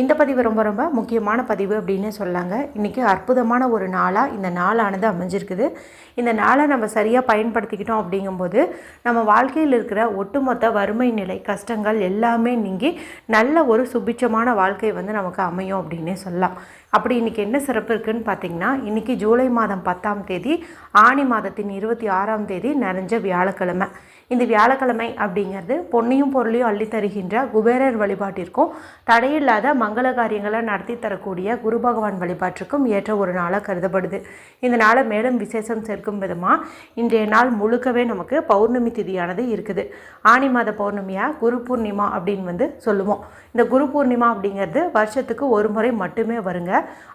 இந்த பதிவு ரொம்ப ரொம்ப முக்கியமான பதிவு அப்படின்னு சொல்லாங்க. இன்றைக்கி அற்புதமான ஒரு நாளாக இந்த நாளானது அமைஞ்சிருக்குது. இந்த நாளை நம்ம சரியாக பயன்படுத்திக்கிட்டோம் அப்படிங்கும்போது நம்ம வாழ்க்கையில் இருக்கிற ஒட்டுமொத்த வறுமை நிலை கஷ்டங்கள் எல்லாமே நீங்கி நல்ல ஒரு சுபிட்சமான வாழ்க்கை வந்து நமக்கு அமையும் அப்படின்னே சொல்லலாம். அப்படி இன்றைக்கி என்ன சிறப்பு இருக்குன்னு பார்த்தீங்கன்னா இன்றைக்கி ஜூலை மாதம் பத்தாம் தேதி ஆணி மாதத்தின் இருபத்தி ஆறாம் தேதி நிறைஞ்ச வியாழக்கிழமை. இந்த வியாழக்கிழமை அப்படிங்கிறது பொன்னையும் பொருளையும் அள்ளி தருகின்ற குபேரர் வழிபாட்டிற்கும் தடையில்லாத மங்கள காரியங்களை நடத்தி தரக்கூடிய குரு பகவான் வழிபாட்டிற்கும் ஏற்ற ஒரு நாளாக கருதப்படுது. இந்த நாளை மேலும் விசேஷம் சேர்க்கும் விதமாக இன்றைய நாள் முழுக்கவே நமக்கு பௌர்ணமி திதியானது இருக்குது. ஆணி மாத பௌர்ணமியாக குரு பூர்ணிமா அப்படின்னு வந்து சொல்லுவோம். இந்த குரு பூர்ணிமா அப்படிங்கிறது வருஷத்துக்கு ஒரு முறை மட்டுமே வருங்க.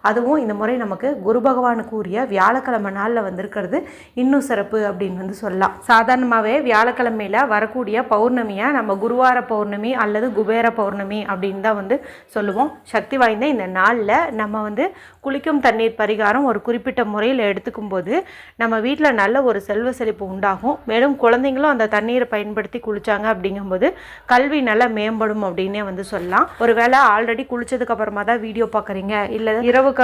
அதுவும் இந்த முறை நமக்கு குரு பகவானுக்கு உரிய வியாழக்கிழமை நாளில் வந்திருக்கிறது இன்னும் சிறப்பு அப்படின்னு வந்து சொல்லலாம். சாதாரணமாகவே வியாழக்கிழமையில் வரக்கூடிய பௌர்ணமியை நம்ம குருவார பௌர்ணமி அல்லது குபேர பௌர்ணமி அப்படின்னு தான் வந்து சொல்லுவோம். சக்தி வாய்ந்த இந்த நாளில் நம்ம வந்து குளிக்கும் தண்ணீர் பரிகாரம் ஒரு குறிப்பிட்ட முறையில் எடுத்துக்கும் போது நம்ம வீட்டில் நல்ல ஒரு செல்வ செழிப்பு உண்டாகும். மேலும் குழந்தைங்களும் அந்த தண்ணீரை பயன்படுத்தி குளித்தாங்க அப்படிங்கும்போது கல்வி நல்லா மேம்படும் அப்படின்னே வந்து சொல்லலாம். ஒருவேளை ஆல்ரெடி குளித்ததுக்கு அப்புறமா தான் வீடியோ பார்க்குறீங்க இல்லை இரவு க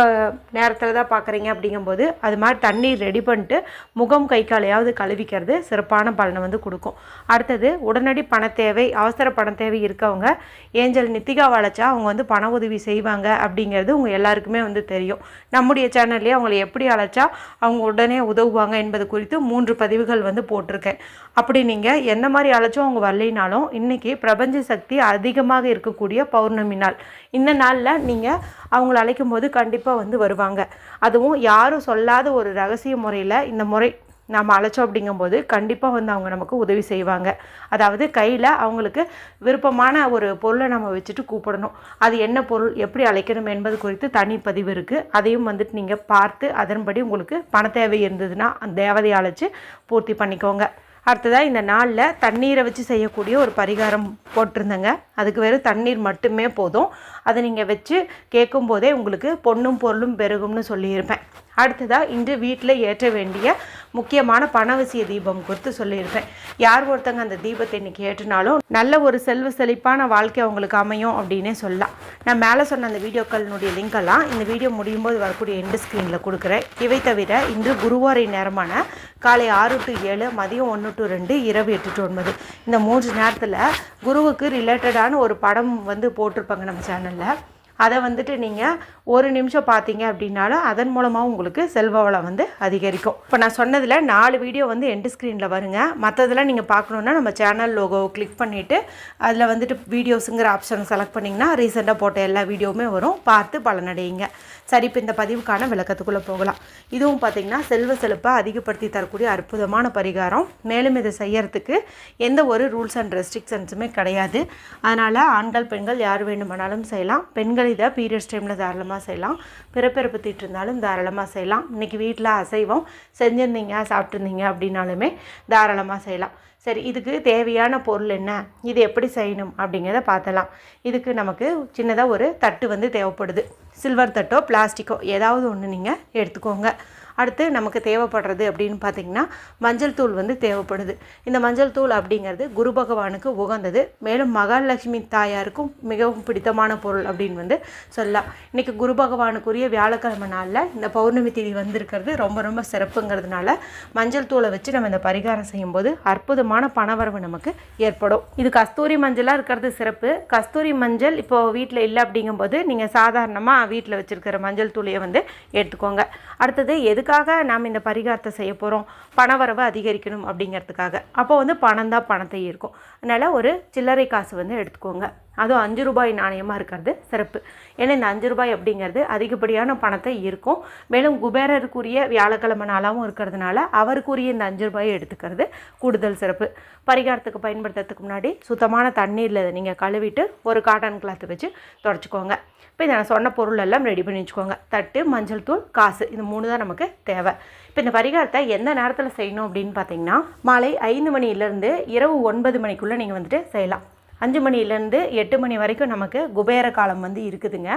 நேரத்தில் தான் பார்க்குறீங்க அப்படிங்கும்போது அது மாதிரி தண்ணீர் ரெடி பண்ணிட்டு முகம் கை காலையாவது கழுவிக்கிறது சிறப்பான பலனை வந்து கொடுக்கும். அடுத்தது உடனடி பண தேவை அவசர பண தேவை இருக்கவங்க ஏஞ்சல் நித்திகா வளைச்சா அவங்க வந்து பண உதவி செய்வாங்க அப்படிங்கிறது உங்கள் எல்லாருக்குமே வந்து தெரியும். நம்முடைய சேனல்லே அவங்களை எப்படி அழைச்சா அவங்க உடனே உதவுவாங்க என்பது குறித்து மூன்று பதிவுகள் வந்து போட்டிருக்கேன். அப்படி நீங்கள் எந்த மாதிரி அழைச்சும் அவங்க வரலைனாலும் இன்றைக்கி பிரபஞ்ச சக்தி அதிகமாக இருக்கக்கூடிய பௌர்ணமி நாள். இந்த நாளில் நீங்கள் அவங்கள அழைக்கும் போது கண்டிப்பாக வந்து வருவாங்க. அதுவும் யாரும் சொல்லாத ஒரு ரகசிய முறையில் இந்த முறை நாம் அழைச்சோம் அப்படிங்கும்போது கண்டிப்பாக வந்து அவங்க நமக்கு உதவி செய்வாங்க. அதாவது கையில் அவங்களுக்கு விருப்பமான ஒரு பொருளை நம்ம வச்சுட்டு கூப்பிடணும். அது என்ன பொருள் எப்படி அழைக்கணும் என்பது குறித்து தனி பதிவு இருக்குது அதையும் வந்துட்டு நீங்கள் பார்த்து அதன்படி உங்களுக்கு பண தேவை இருந்ததுன்னா அந்த தேவதையை அழைச்சி பூர்த்தி பண்ணிக்கோங்க. அடுத்ததாக இந்த நாளில் தண்ணீரை வச்சு செய்யக்கூடிய ஒரு பரிகாரம் போட்டிருந்தேங்க. அதுக்கு வெறும் தண்ணீர் மட்டுமே போதும். அதை நீங்கள் வச்சு கேட்கும்போதே உங்களுக்கு பொண்ணும் பொருளும் பெருகும்னு சொல்லியிருப்பேன். அடுத்ததாக இன்று வீட்டில் ஏற்ற வேண்டிய முக்கியமான பணவசிய தீபம் குறித்து சொல்லியிருப்பேன். யார் ஒருத்தங்க அந்த தீபத்தை இன்னைக்கு ஏற்றினாலும் நல்ல ஒரு செல்வ செழிப்பான வாழ்க்கை அவங்களுக்கு அமையும் அப்படின்னே சொல்லலாம். நான் மேலே சொன்ன அந்த வீடியோக்களினுடைய லிங்கெல்லாம் இந்த வீடியோ முடியும் போது வரக்கூடிய எண்டு ஸ்க்ரீனில் கொடுக்குறேன். இவை தவிர இன்று குருவாரை நேரமான காலை ஆறு டு ஏழு மதியம் ஒன்று டு ரெண்டு இரவு எட்டு டு ஒன்பது. இந்த மூன்று நேரத்தில் குருவுக்கு ரிலேட்டடான ஒரு படம் வந்து போட்டிருப்பாங்க நம்ம சேனலில் அதை வந்துட்டு நீங்கள் ஒரு நிமிஷம் பார்த்தீங்க அப்படின்னாலும் அதன் மூலமாக உங்களுக்கு செல்வ வளம் வந்து அதிகரிக்கும். இப்போ நான் சொன்னதில் நாலு வீடியோ வந்து எண்டு ஸ்க்ரீனில் வருங்க. மற்றதெல்லாம் நீங்கள் பார்க்கணுன்னா நம்ம சேனல் லோகோவை கிளிக் பண்ணிவிட்டு அதில் வந்துட்டு வீடியோஸுங்கிற ஆப்ஷன் செலக்ட் பண்ணிங்கன்னா ரீசெண்டாக போட்ட எல்லா வீடியோவுமே வரும். பார்த்து பலனடையுங்க. சரி இப்போ இந்த பதிவுக்கான விளக்கத்துக்குள்ளே போகலாம். இதுவும் பார்த்திங்கன்னா செல்வ செழிப்பை அதிகப்படுத்தி தரக்கூடிய அற்புதமான பரிகாரம். மேலும் இதை செய்யறதுக்கு எந்த ஒரு ரூல்ஸ் அண்ட் ரெஸ்ட்ரிக்ஷன்ஸுமே கிடையாது. அதனால் ஆண்கள் பெண்கள் யார் வேண்டுமானாலும் செய்யலாம். பெண்கள் இதை பீரியட்ஸ் டைமில் தாராளமாக செய்யலாம். பிறப்பிறப்பு தீட்டிருந்தாலும் தாராளமாக செய்யலாம். இன்றைக்கி வீட்டில் அசைவம் செஞ்சுருந்தீங்க சாப்பிட்ருந்தீங்க அப்படின்னாலுமே தாராளமாக செய்யலாம். சரி இதுக்கு தேவையான பொருள் என்ன? இது எப்படி செய்யணும்? அப்படிங்கிறத பார்த்தலாம். இதுக்கு நமக்கு சின்னதாக ஒரு தட்டு வந்து தேவைப்படுது. சில்வர் தட்டோ பிளாஸ்டிக்கோ ஏதாவது ஒன்று நீங்கள் எடுத்துக்கோங்க. அடுத்து நமக்கு தேவைப்படுறது அப்படின்னு பார்த்தீங்கன்னா மஞ்சள் தூள் வந்து தேவைப்படுது. இந்த மஞ்சள் தூள் அப்படிங்கிறது குரு பகவானுக்கு உகந்தது. மேலும் மகாலட்சுமி தாயாருக்கும் மிகவும் பிடித்தமான பொருள் அப்படின்னு வந்து சொல்லலாம். இன்றைக்கி குரு பகவானுக்குரிய வியாழக்கிழமை நாளில் இந்த பௌர்ணமி தேதி வந்திருக்கிறது ரொம்ப ரொம்ப சிறப்புங்கிறதுனால மஞ்சள் தூளை வச்சு நம்ம இந்த பரிகாரம் செய்யும்போது அற்புதமான பணவரவு நமக்கு ஏற்படும். இது கஸ்தூரி மஞ்சளாக இருக்கிறது சிறப்பு. கஸ்தூரி மஞ்சள் இப்போது வீட்டில் இல்லை அப்படிங்கும்போது நீங்கள் சாதாரணமாக வீட்டில் வச்சுருக்கிற மஞ்சள் தூளையை வந்து எடுத்துக்கோங்க. அடுத்தது எதுக்காக நாம் இந்த பரிகாரத்தை செய்ய போகிறோம் பணவரவு அதிகரிக்கணும் அப்படிங்கிறதுக்காக. அப்போ வந்து பணம் தான் பணத்தை ஈர்க்கும். அதனால் ஒரு சில்லறை காசு வந்து எடுத்துக்கோங்க. அதுவும் அஞ்சு ரூபாய் நாணயமாக இருக்கிறது சிறப்பு. ஏன்னா இந்த அஞ்சு ரூபாய் அப்படிங்கிறது அதிகப்படியான பணத்தை ஈர்க்கும். மேலும் குபேரருக்குரிய வியாழக்கிழமை நாளாகவும் இருக்கிறதுனால அவருக்குரிய இந்த அஞ்சு ரூபாயை எடுத்துக்கிறது கூடுதல் சிறப்பு. பரிகாரத்துக்கு பயன்படுத்துறதுக்கு முன்னாடி சுத்தமான தண்ணீரில் நீங்கள் கழுவிட்டு ஒரு காட்டன் கிளாத் வச்சு தொடச்சிக்கோங்க. இப்போ இதை நான் சொன்ன பொருள் எல்லாம் ரெடி பண்ணி வச்சுக்கோங்க. தட்டு மஞ்சள் தூள் காசு இது மூணு தான் நமக்கு தேவை. இப்போ இந்த பரிகாரத்தை எந்த நேரத்தில் செய்யணும் அப்படின்னு பார்த்தீங்கன்னா மாலை ஐந்து மணியிலேருந்து இரவு ஒன்பது மணிக்குள்ளே நீங்கள் வந்துட்டு செய்யலாம். அஞ்சு மணிலேருந்து எட்டு மணி வரைக்கும் நமக்கு குபேர காலம் வந்து இருக்குதுங்க.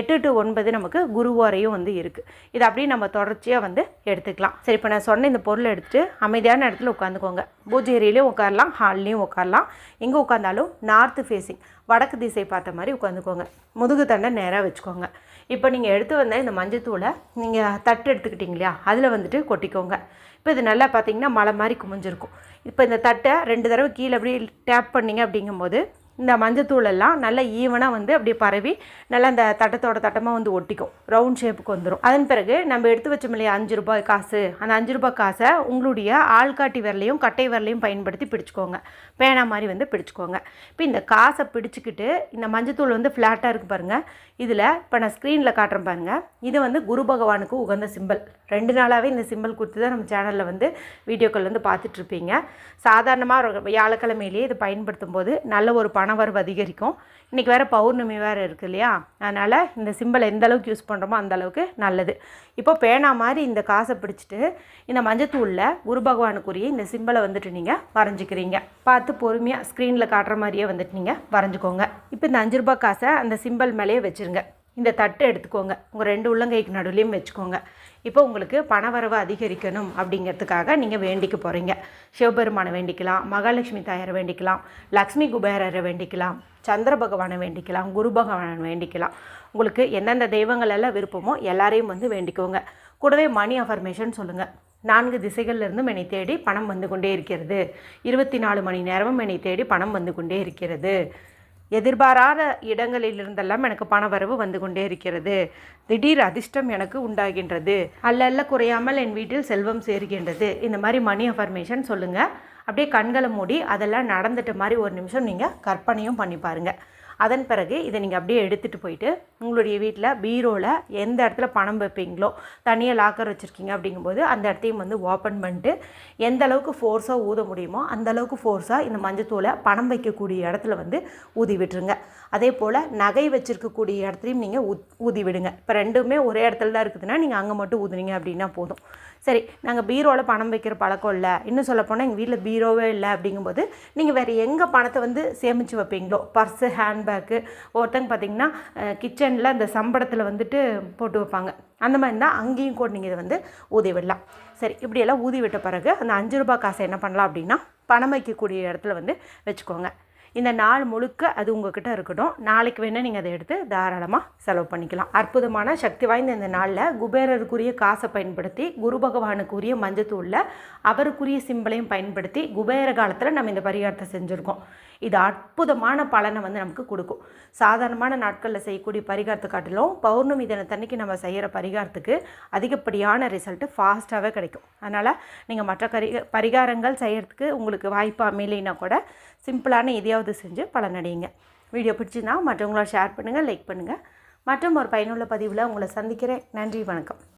எட்டு டு ஒன்பது நமக்கு குருவாரையும் வந்து இருக்குது இது அப்படியே நம்ம தொடர்ச்சியாக வந்து எடுத்துக்கலாம். சரி இப்போ நான் சொன்ன இந்த பொருளை எடுத்துகிட்டு அமைதியான இடத்துல உட்காந்துக்கோங்க. பூஜை ஏரியிலையும் உட்காரலாம் ஹால்லையும் உட்காரலாம். எங்கே உட்காந்தாலும் நார்த்து ஃபேஸிங் வடக்கு திசை பார்த்த மாதிரி உட்காந்துக்கோங்க. முதுகு தண்டை நேராக வச்சுக்கோங்க. இப்போ நீங்கள் எடுத்து வந்த இந்த மஞ்சத்தூளை நீங்கள் தட்டு எடுத்துக்கிட்டீங்க இல்லையா? அதில் வந்துட்டு கொட்டிக்கோங்க. இப்போ இது நல்லா பார்த்தீங்கன்னா மலை மாதிரி குமிஞ்சிருக்கும். இப்போ இந்த தட்டை ரெண்டு தடவை கீழே அப்படியே டேப் பண்ணிங்க அப்படிங்கும்போது இந்த மஞ்சத்தூள் எல்லாம் நல்லா ஈவனாக வந்து அப்படியே பரவி நல்லா அந்த தட்டத்தோட தட்டமாக வந்து ஒட்டிக்கும். ரவுண்ட் ஷேப்புக்கு வந்துடும் அதன் பிறகு நம்ம எடுத்து வச்சோம் இல்லையா அஞ்சு ரூபாய் காசு. அந்த அஞ்சு ரூபாய் காசை உங்களுடைய ஆள்காட்டி விரலையும் கட்டை விரலையும் பயன்படுத்தி பிடிச்சிக்கோங்க. பேனா மாதிரி வந்து பிடிச்சிக்கோங்க. இப்போ இந்த காசை பிடிச்சிக்கிட்டு இந்த மஞ்சத்தூள் வந்து ஃப்ளாட்டாக இருக்குது பாருங்கள் இதில் இப்போ நான் ஸ்க்ரீனில் காட்டுறேன் பாருங்கள் இது வந்து குரு பகவானுக்கு உகந்த சிம்பிள் ரெண்டு நாளாகவே இந்த சிம்பிள் கொடுத்து தான் நம்ம சேனலில் வந்து வீடியோக்கள் வந்து பார்த்துட்ருப்பீங்க சாதாரணமாக வியாழக்கிழமையிலேயே இதை பயன்படுத்தும் போது நல்ல ஒரு பணம் பணவரவு அதிகரிக்கும். இன்றைக்கி வேறு பௌர்ணமி வேறு இருக்குது இல்லையா? அதனால் இந்த சிம்பிளை எந்த அளவுக்கு யூஸ் பண்ணுறோமோ அந்த அளவுக்கு நல்லது. இப்போ பேனா மாதிரி இந்த காசை பிடிச்சிட்டு இந்த மஞ்சத்தூளில் குரு பகவானுக்குரிய இந்த சிம்பிளை வந்துட்டு நீங்கள் வரைஞ்சிக்கிறீங்க. பார்த்து பொறுமையாக ஸ்க்ரீனில் காட்டுற மாதிரியே வந்துட்டு நீங்கள் வரைஞ்சிக்கோங்க. இப்போ இந்த அஞ்சு ரூபாய் காசை அந்த சிம்பிள் மேலேயே வச்சுருங்க. இந்த தட்டை எடுத்துக்கோங்க. உங்கள் ரெண்டு உள்ளங்கைக்கு நடுவுலையும் வச்சுக்கோங்க. இப்போ உங்களுக்கு பணவரவு அதிகரிக்கணும் அப்படிங்கிறதுக்காக நீங்கள் வேண்டிக்க போகிறீங்க சிவபெருமானை வேண்டிக்கலாம் மகாலட்சுமி தாயாரை வேண்டிக்கலாம் லக்ஷ்மி குபேரரை வேண்டிக்கலாம் சந்திர பகவானை வேண்டிக்கலாம் குரு பகவானை வேண்டிக்கலாம். உங்களுக்கு எந்தெந்த தெய்வங்கள் எல்லாம் விருப்பமோ எல்லாரையும் வந்து வேண்டிக்கோங்க. கூடவே மணி அஃபர்மேஷன் சொல்லுங்கள் நான்கு திசைகள்லேருந்தும் என்னை தேடி பணம் வந்து கொண்டே இருக்கிறது. இருபத்தி நாலு மணி நேரமும் என்னை தேடி பணம் வந்து கொண்டே இருக்கிறது. எதிர்பாராத இடங்களிலிருந்தெல்லாம் எனக்கு பண வரவு வந்து கொண்டே இருக்கிறது. திடீர் அதிர்ஷ்டம் எனக்கு உண்டாகின்றது. அல்லல்ல குறையாமல் என் வீட்டில் செல்வம் சேர்கின்றது. இந்த மாதிரி மணி அஃபர்மேஷன் சொல்லுங்கள் அப்படியே கண்களை மூடி அதெல்லாம் நடந்துட்ட மாதிரி ஒரு நிமிஷம் நீங்கள் கற்பனையும் பண்ணி பாருங்கள் அதன் பிறகு இதை நீங்கள் அப்படியே எடுத்துகிட்டு போயிட்டு உங்களுடைய வீட்டில் பீரோவில் எந்த இடத்துல பணம் வைப்பீங்களோ தனியாக லாக்கர் வச்சுருக்கீங்க அப்படிங்கும்போது அந்த இடத்தையும் வந்து ஓப்பன் பண்ணிட்டு எந்த அளவுக்கு ஃபோர்ஸாக ஊத முடியுமோ அந்த அளவுக்கு ஃபோர்ஸாக இந்த மஞ்சத்தூளை பணம் வைக்கக்கூடிய இடத்துல வந்து ஊதி விட்டுருங்க. அதே போல் நகை வச்சுருக்கக்கூடிய இடத்துலையும் நீங்கள் ஊத் ஊதி விடுங்க. இப்போ ரெண்டுமே ஒரே இடத்துல தான் இருக்குதுன்னா நீங்கள் அங்கே மட்டும் ஊதுனீங்க அப்படின்னா போதும். சரி நாங்கள் பீரோவில் பணம் வைக்கிற பழக்கம் இல்லை. இன்னும் சொல்லப்போனால் எங்கள் வீட்டில் பீரோவே இல்லை அப்படிங்கும்போது நீங்கள் வேறு எங்கே பணத்தை வந்து சேமித்து வைப்பீங்களோ? பர்ஸு ஹேண்ட்பேக்கு ஒருத்தங்க பார்த்தீங்கன்னா கிச்சனில் அந்த சம்பளத்தில் வந்துட்டு போட்டு வைப்பாங்க. அந்த மாதிரி இருந்தால் அங்கேயும் கூட நீங்கள் இதை வந்து ஊதி விடலாம். சரி இப்படியெல்லாம் ஊதி விட்ட பிறகு அந்த அஞ்சு ரூபாய் காசை என்ன பண்ணலாம் அப்படின்னா பணம் வைக்கக்கூடிய இடத்துல வந்து வச்சுக்கோங்க. இந்த நாள் முழுக்க அது உங்ககிட்ட இருக்கட்டும் நாளைக்கு வேணால் நீங்கள் அதை எடுத்து தாராளமாக செலவு பண்ணிக்கலாம். அற்புதமான சக்தி வாய்ந்த இந்த நாளில் குபேரருக்குரிய காசை பயன்படுத்தி குரு பகவானுக்குரிய மஞ்சத்தூளில் அவருக்குரிய சிம்பிளையும் பயன்படுத்தி குபேர காலத்தில் நம்ம இந்த பரிகாரத்தை செஞ்சுருக்கோம். இது அற்புதமான பலனை வந்து நமக்கு கொடுக்கும். சாதாரணமான நாட்களில் செய்யக்கூடிய பரிகாரத்தை காட்டிலும் பௌர்ணமி தினத்தன்னைக்கு நம்ம செய்கிற பரிகாரத்துக்கு அதிகப்படியான ரிசல்ட்டு ஃபாஸ்ட்டாகவே கிடைக்கும். அதனால் நீங்கள் மற்ற கரி பரிகாரங்கள் செய்கிறதுக்கு உங்களுக்கு வாய்ப்பு அமையலைன்னா கூட சிம்பிளான எதையாவது செஞ்சு பலனடையுங்க. வீடியோ பிடிச்சிருந்தால் மற்றவங்களோட ஷேர் பண்ணுங்கள் லைக் பண்ணுங்கள் மற்றும் ஒரு பயனுள்ள பதிவில் உங்களை சந்திக்கிறேன். நன்றி வணக்கம்.